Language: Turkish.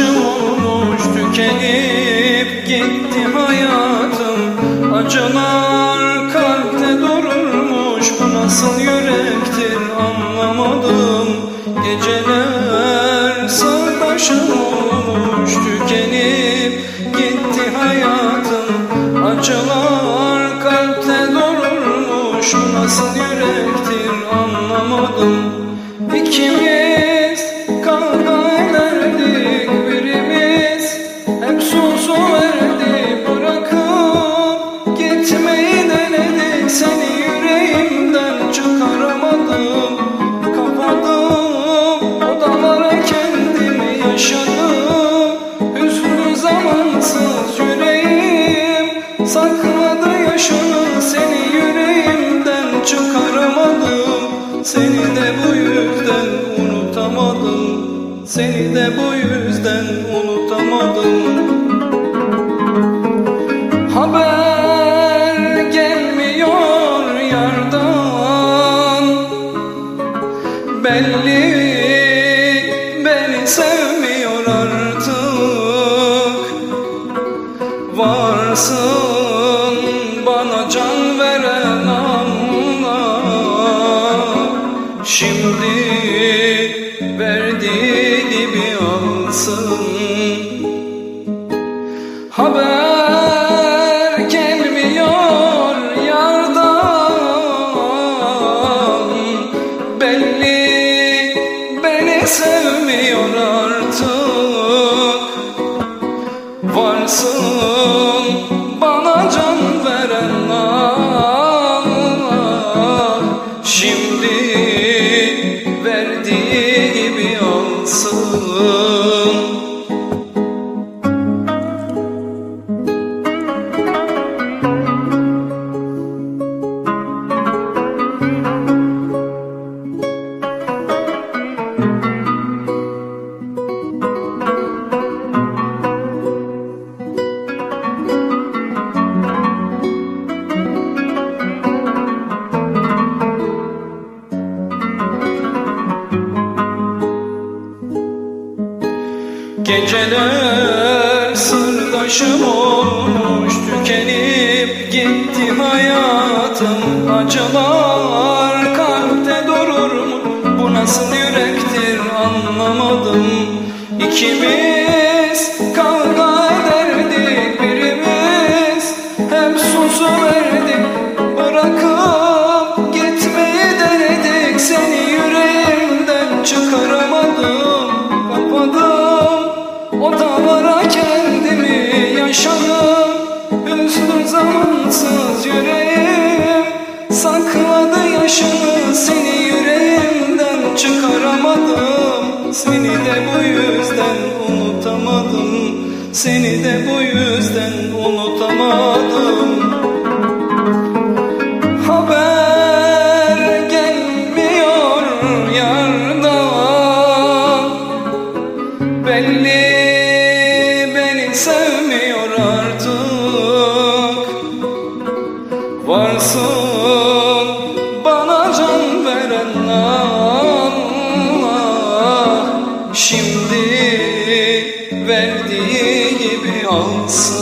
Olmuş tükenip gitti hayatım. Acılar kalpte dururmuş. Bu nasıl yürektir anlamadım. Geceler sırdaşım olmuş. Tükenip gitti hayatım. Acılar kalpte dururmuş. Bu nasıl yürektir anlamadım. İkimiz de bu yüzden unutamadım. Haber gelmiyor yardan. Belli beni sevmiyor artık. Varsın bana can veren Allah Şimdi alsın Haber gelmiyor yardan. Belli beni sevmiyor artık. Varsın Geceler sırdaşım olmuş tükenip gitti hayatım Acılar nasıl yürektir anlamadım. İkimiz kavga ederdik birimiz Hep susu verdik. Bırakıp gitmeyi denedik Seni yüreğimden çıkaramadım. Kapadım Odalara kendimi yaşadım. Hüznü zamansız yüreğim Sakladı çıkaramadım. Seni de bu yüzden unutamadım. Seni de bu yüzden unutamadım. Haber gelmiyor yardan Belli beni sevmiyor artık. Varsın Şimdi verdiği gibi alsın